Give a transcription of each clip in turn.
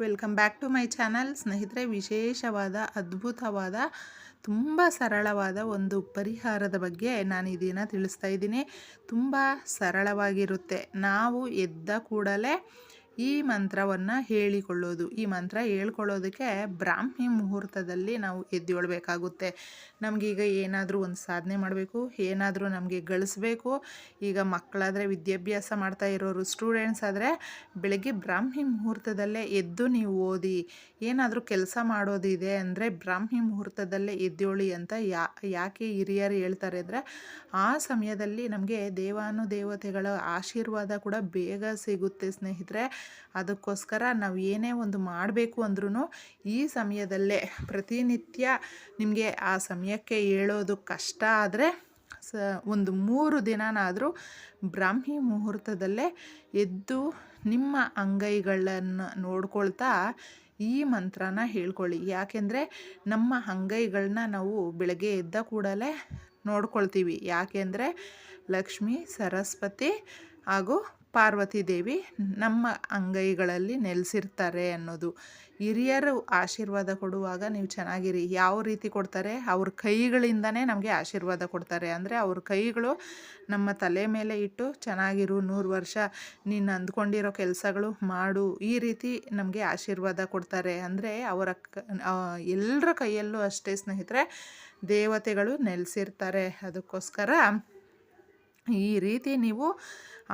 Welcome back to my channel. ಸ್ನೇಹಿತರೆ, ವಿಶೇಷವಾದ, ಅದ್ಭುತವಾದ, ತುಂಬ ಸರಳವಾದ ಒಂದು ಪರಿಹಾರದ ಬಗ್ಗೆ ನಾನು ಇದನ್ನು ದಿನ ತಿಳಿಸ್ತಾ ಇದ್ದೀನಿ. ತುಂಬ ಸರಳವಾಗಿರುತ್ತೆ. ನಾವು ಎದ್ದ ಕೂಡಲೇ ಈ ಮಂತ್ರವನ್ನು ಹೇಳಿಕೊಳ್ಳೋದು. ಈ ಮಂತ್ರ ಹೇಳ್ಕೊಳ್ಳೋದಕ್ಕೆ ಬ್ರಾಹ್ಮಿ ಮುಹೂರ್ತದಲ್ಲಿ ನಾವು ಎದ್ದೇಳಬೇಕಾಗುತ್ತೆ ನಮಗೀಗ ಏನಾದರೂ ಒಂದು ಸಾಧನೆ ಮಾಡಬೇಕು, ಏನಾದರೂ ನಮಗೆ ಗಳಿಸ್ಬೇಕು. ಈಗ ಮಕ್ಕಳಾದರೆ, ವಿದ್ಯಾಭ್ಯಾಸ ಮಾಡ್ತಾ ಇರೋರು ಸ್ಟೂಡೆಂಟ್ಸ್ ಆದರೆ ಬೆಳಗ್ಗೆ ಬ್ರಾಹ್ಮಿ ಮುಹೂರ್ತದಲ್ಲೇ ಎದ್ದು ನೀವು ಓದಿ, ಏನಾದರೂ ಕೆಲಸ ಮಾಡೋದಿದೆ ಅಂದರೆ ಬ್ರಾಹ್ಮಿ ಮುಹೂರ್ತದಲ್ಲೇ ಎದ್ದೇಳಿ ಅಂತ ಯಾ, ಯಾಕೆ ಹಿರಿಯರು ಹೇಳ್ತಾರೆ ಅಂದರೆ ಆ ಸಮಯದಲ್ಲಿ ನಮಗೆ ದೇವಾನುದೇವತೆಗಳ ಆಶೀರ್ವಾದ ಕೂಡ ಬೇಗ ಸಿಗುತ್ತೆ ಸ್ನೇಹಿತರೆ. ಅದಕ್ಕೋಸ್ಕರ ನಾವು ಏನೇ ಒಂದು ಮಾಡಬೇಕು ಅಂದ್ರೂ ಈ ಸಮಯದಲ್ಲೇ ಪ್ರತಿನಿತ್ಯ ನಿಮಗೆ ಆ ಸಮಯಕ್ಕೆ ಹೇಳೋದು ಕಷ್ಟ ಆದರೆ ಸ ಒಂದು ಮೂರು ದಿನನಾದರೂ ಬ್ರಾಹ್ಮಿ ಮುಹೂರ್ತದಲ್ಲೇ ಎದ್ದು ನಿಮ್ಮ ಅಂಗೈಗಳನ್ನು ನೋಡ್ಕೊಳ್ತಾ ಈ ಮಂತ್ರನ ಹೇಳ್ಕೊಳ್ಳಿ. ಯಾಕೆಂದರೆ ನಮ್ಮ ಅಂಗೈಗಳನ್ನ ನಾವು ಬೆಳಗ್ಗೆ ಎದ್ದ ಕೂಡಲೇ ನೋಡ್ಕೊಳ್ತೀವಿ. ಯಾಕೆಂದರೆ ಲಕ್ಷ್ಮಿ, ಸರಸ್ವತಿ ಹಾಗೂ ಪಾರ್ವತಿ ದೇವಿ ನಮ್ಮ ಅಂಗೈಗಳಲ್ಲಿ ನೆಲೆಸಿರ್ತಾರೆ ಅನ್ನೋದು. ಹಿರಿಯರು ಆಶೀರ್ವಾದ ಕೊಡುವಾಗ ನೀವು ಚೆನ್ನಾಗಿರಿ. ಯಾವ ರೀತಿ ಕೊಡ್ತಾರೆ? ಅವ್ರ ಕೈಗಳಿಂದನೇ ನಮಗೆ ಆಶೀರ್ವಾದ ಕೊಡ್ತಾರೆ. ಅಂದರೆ ಅವ್ರ ಕೈಗಳು ನಮ್ಮ ತಲೆ ಮೇಲೆ ಇಟ್ಟು ಚೆನ್ನಾಗಿರು, ನೂರು ವರ್ಷ ನೀನು ಅಂದ್ಕೊಂಡಿರೋ ಕೆಲಸಗಳು ಮಾಡು, ಈ ರೀತಿ ನಮಗೆ ಆಶೀರ್ವಾದ ಕೊಡ್ತಾರೆ. ಅಂದರೆ ಅವರ ಎಲ್ಲರ ಕೈಯಲ್ಲೂ ಅಷ್ಟೇ ಸ್ನೇಹಿತರೆ, ದೇವತೆಗಳು ನೆಲೆಸಿರ್ತಾರೆ. ಅದಕ್ಕೋಸ್ಕರ ಈ ರೀತಿ ನೀವು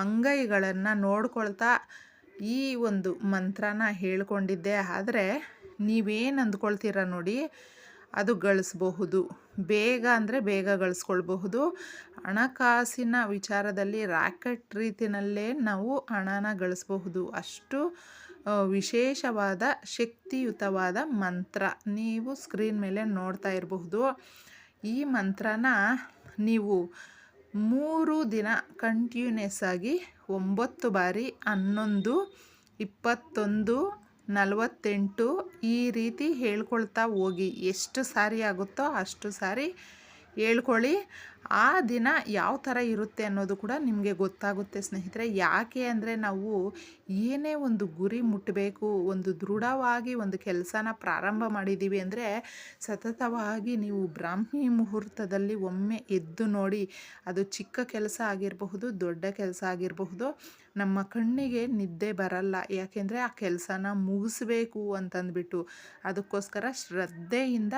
ಅಂಗೈಗಳನ್ನು ನೋಡ್ಕೊಳ್ತಾ ಈ ಒಂದು ಮಂತ್ರನ ಹೇಳ್ಕೊಂಡಿದ್ದೆ. ಆದರೆ ನೀವೇನು ಅಂದ್ಕೊಳ್ತೀರ ನೋಡಿ, ಅದು ಗಳಿಸ್ಬಹುದು. ಬೇಗ ಅಂದರೆ ಬೇಗ ಗಳಿಸ್ಕೊಳ್ಬಹುದು. ಹಣಕಾಸಿನ ವಿಚಾರದಲ್ಲಿ ರಾಕೆಟ್ ರೀತಿಯಲ್ಲೇ ನಾವು ಹಣನ ಗಳಿಸ್ಬಹುದು. ಅಷ್ಟು ವಿಶೇಷವಾದ ಶಕ್ತಿಯುತವಾದ ಮಂತ್ರ ನೀವು ಸ್ಕ್ರೀನ್ ಮೇಲೆ ನೋಡ್ತಾ ಇರಬಹುದು. ಈ ಮಂತ್ರನ ನೀವು ಮೂರು ದಿನ ಕಂಟಿನ್ಯೂಸ್ ಆಗಿ ಒಂಬತ್ತು ಬಾರಿ ಹನ್ನೊಂದು, ಇಪ್ಪತ್ತೊಂದು, ನಲವತ್ತೆಂಟು ಈ ರೀತಿ ಹೇಳ್ಕೊಳ್ತಾ ಹೋಗಿ. ಎಷ್ಟು ಸಾರಿ ಆಗುತ್ತೋ ಅಷ್ಟು ಸಾರಿ ಹೇಳ್ಕೊಳ್ಳಿ. ಆ ದಿನ ಯಾವ ಥರ ಇರುತ್ತೆ ಅನ್ನೋದು ಕೂಡ ನಿಮಗೆ ಗೊತ್ತಾಗುತ್ತೆ ಸ್ನೇಹಿತರೆ. ಯಾಕೆ ಅಂದರೆ ನಾವು ಏನೇ ಒಂದು ಗುರಿ ಮುಟ್ಟಬೇಕು ಒಂದು ದೃಢವಾಗಿ ಒಂದು ಕೆಲಸನ ಪ್ರಾರಂಭ ಮಾಡಿದ್ದೀವಿ ಅಂದರೆ ಸತತವಾಗಿ ನೀವು ಬ್ರಾಹ್ಮಿ ಮುಹೂರ್ತದಲ್ಲಿ ಒಮ್ಮೆ ಎದ್ದು ನೋಡಿ ಅದು ಚಿಕ್ಕ ಕೆಲಸ ಆಗಿರಬಹುದು, ದೊಡ್ಡ ಕೆಲಸ ಆಗಿರಬಹುದು, ನಮ್ಮ ಕಣ್ಣಿಗೆ ನಿದ್ದೆ ಬರಲ್ಲ. ಯಾಕೆಂದರೆ ಆ ಕೆಲಸನ ಮುಗಿಸ್ಬೇಕು ಅಂತಂದ್ಬಿಟ್ಟು. ಅದಕ್ಕೋಸ್ಕರ ಶ್ರದ್ಧೆಯಿಂದ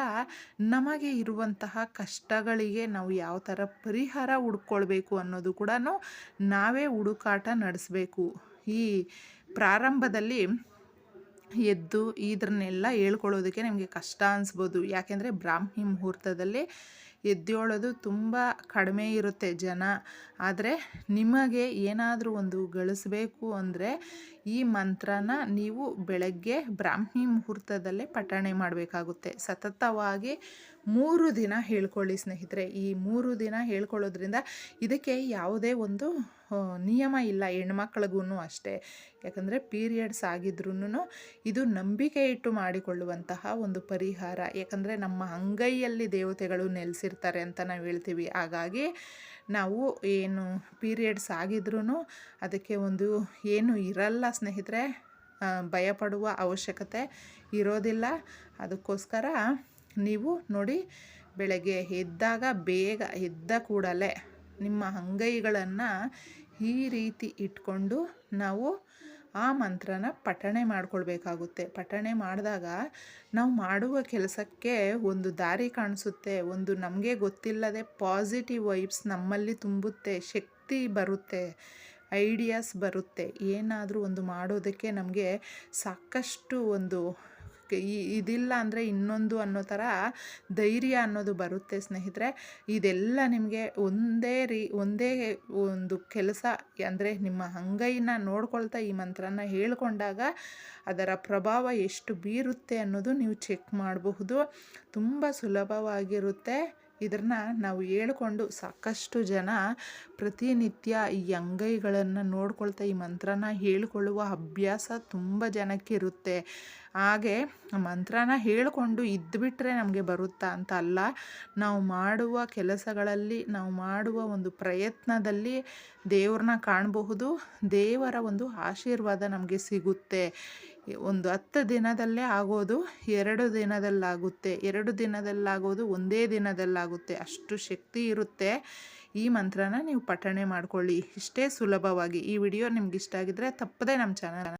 ನಮಗೆ ಇರುವಂತಹ ಕಷ್ಟಗಳಿಗೆ ನಾವು ಯಾವ ಥರ ಪರಿಹಾರ ಹುಡ್ಕೊಳ್ಬೇಕು ಅನ್ನೋದು ಕೂಡ ನಾವೇ ಹುಡುಕಾಟ ನಡೆಸಬೇಕು. ಈ ಪ್ರಾರಂಭದಲ್ಲಿ ಎದ್ದು ಇದನ್ನೆಲ್ಲ ಹೇಳ್ಕೊಳ್ಳೋದಕ್ಕೆ ನಿಮಗೆ ಕಷ್ಟ ಅನಿಸ್ಬೋದು. ಯಾಕೆಂದರೆ ಬ್ರಾಹ್ಮಿ ಮುಹೂರ್ತದಲ್ಲಿ ಎದ್ದೇಳೋದು ತುಂಬ ಕಡಿಮೆ ಇರುತ್ತೆ ಜನ. ಆದರೆ ನಿಮಗೆ ಏನಾದರೂ ಒಂದು ಗಳಿಸ್ಬೇಕು ಅಂದರೆ ಈ ಮಂತ್ರನ ನೀವು ಬೆಳಗ್ಗೆ ಬ್ರಾಹ್ಮಿ ಮುಹೂರ್ತದಲ್ಲೇ ಪಠಣೆ ಮಾಡಬೇಕಾಗುತ್ತೆ. ಸತತವಾಗಿ ಮೂರು ದಿನ ಹೇಳ್ಕೊಳ್ಳಿ ಸ್ನೇಹಿತರೆ. ಈ ಮೂರು ದಿನ ಹೇಳ್ಕೊಳ್ಳೋದ್ರಿಂದ ಇದಕ್ಕೆ ಯಾವುದೇ ಒಂದು ನಿಯಮ ಇಲ್ಲ. ಹೆಣ್ಮಕ್ಳಿಗೂ ಅಷ್ಟೇ. ಯಾಕಂದರೆ ಪೀರಿಯಡ್ಸ್ ಆಗಿದ್ರೂ ಇದು ನಂಬಿಕೆ ಇಟ್ಟು ಮಾಡಿಕೊಳ್ಳುವಂತಹ ಒಂದು ಪರಿಹಾರ. ಯಾಕಂದರೆ ನಮ್ಮ ಅಂಗೈಯಲ್ಲಿ ದೇವತೆಗಳು ನೆಲೆಸಿರ್ತಾರೆ ಅಂತ ನಾವು ಹೇಳ್ತೀವಿ. ಹಾಗಾಗಿ ನಾವು ಏನು ಪೀರಿಯಡ್ಸ್ ಆಗಿದ್ರೂ ಅದಕ್ಕೆ ಒಂದು ಏನು ಇರಲ್ಲ ಸ್ನೇಹಿತರೆ ಭಯಪಡುವ ಅವಶ್ಯಕತೆ ಇರೋದಿಲ್ಲ. ಅದಕ್ಕೋಸ್ಕರ ನೀವು ನೋಡಿ ಬೆಳಗ್ಗೆ ಎದ್ದಾಗ ಬೇಗ ಎದ್ದ ಕೂಡಲೇ ನಿಮ್ಮ ಅಂಗೈಗಳನ್ನು ಈ ರೀತಿ ಇಟ್ಕೊಂಡು ನಾವು ಆ ಮಂತ್ರನ ಪಠಣೆ ಮಾಡ್ಕೊಳ್ಬೇಕಾಗುತ್ತೆ. ಪಠಣೆ ಮಾಡಿದಾಗ ನಾವು ಮಾಡುವ ಕೆಲಸಕ್ಕೆ ಒಂದು ದಾರಿ ಕಾಣಿಸುತ್ತೆ, ಒಂದು ನಮಗೆ ಗೊತ್ತಿಲ್ಲದೆ ಪಾಸಿಟಿವ್ ವೈಬ್ಸ್ ನಮ್ಮಲ್ಲಿ ತುಂಬುತ್ತೆ, ಶಕ್ತಿ ಬರುತ್ತೆ ಐಡಿಯಾಸ್ ಬರುತ್ತೆ. ಏನಾದರೂ ಒಂದು ಮಾಡೋದಕ್ಕೆ ನಮಗೆ ಸಾಕಷ್ಟು ಒಂದು ಇದಿಲ್ಲ ಅಂದರೆ ಇನ್ನೊಂದು ಅನ್ನೋ ಥರ ಧೈರ್ಯ ಅನ್ನೋದು ಬರುತ್ತೆ ಸ್ನೇಹಿತರೆ. ಇದೆಲ್ಲ ನಿಮಗೆ ಒಂದೇ ರೀ, ಒಂದೇ ಒಂದು ಕೆಲಸ ಅಂದರೆ ನಿಮ್ಮ ಅಂಗೈನ ನೋಡ್ಕೊಳ್ತಾ ಈ ಮಂತ್ರನ ಹೇಳ್ಕೊಂಡಾಗ ಅದರ ಪ್ರಭಾವ ಎಷ್ಟು ಬೀರುತ್ತೆ ಅನ್ನೋದು ನೀವು ಚೆಕ್ ಮಾಡಬಹುದು. ತುಂಬ ಸುಲಭವಾಗಿರುತ್ತೆ. ಇದನ್ನು ನಾವು ಹೇಳ್ಕೊಂಡು ಸಾಕಷ್ಟು ಜನ ಪ್ರತಿನಿತ್ಯ ಈ ಅಂಗೈಗಳನ್ನು ನೋಡ್ಕೊಳ್ತಾ ಈ ಮಂತ್ರನ ಹೇಳಿಕೊಳ್ಳುವ ಅಭ್ಯಾಸ ತುಂಬ ಜನಕ್ಕಿರುತ್ತೆ ಹಾಗೆ ಮಂತ್ರನ ಹೇಳಿಕೊಂಡು ಇದ್ದುಬಿಟ್ರೆ ನಮಗೆ ಬರುತ್ತಾ ಅಂತ ಅಲ್ಲ, ನಾವು ಮಾಡುವ ಕೆಲಸಗಳಲ್ಲಿ, ನಾವು ಮಾಡುವ ಒಂದು ಪ್ರಯತ್ನದಲ್ಲಿ ದೇವ್ರನ್ನ ಕಾಣಬಹುದು, ದೇವರ ಒಂದು ಆಶೀರ್ವಾದ ನಮಗೆ ಸಿಗುತ್ತೆ. ಒಂದು ಹತ್ತು ದಿನದಲ್ಲೇ ಆಗೋದು, ಎರಡು ದಿನದಲ್ಲಾಗುತ್ತೆ. ಎರಡು ದಿನದಲ್ಲಾಗೋದು, ಒಂದೇ ದಿನದಲ್ಲಾಗುತ್ತೆ. ಅಷ್ಟು ಶಕ್ತಿ ಇರುತ್ತೆ. ಈ ಮಂತ್ರನ ನೀವು ಪಠಣೆ ಮಾಡ್ಕೊಳ್ಳಿ. ಇಷ್ಟೇ ಸುಲಭವಾಗಿ. ಈ ವಿಡಿಯೋ ನಿಮ್ಗೆ ಇಷ್ಟ ಆಗಿದ್ರೆ ತಪ್ಪದೆ ನಮ್ಮ ಚಾನಲ್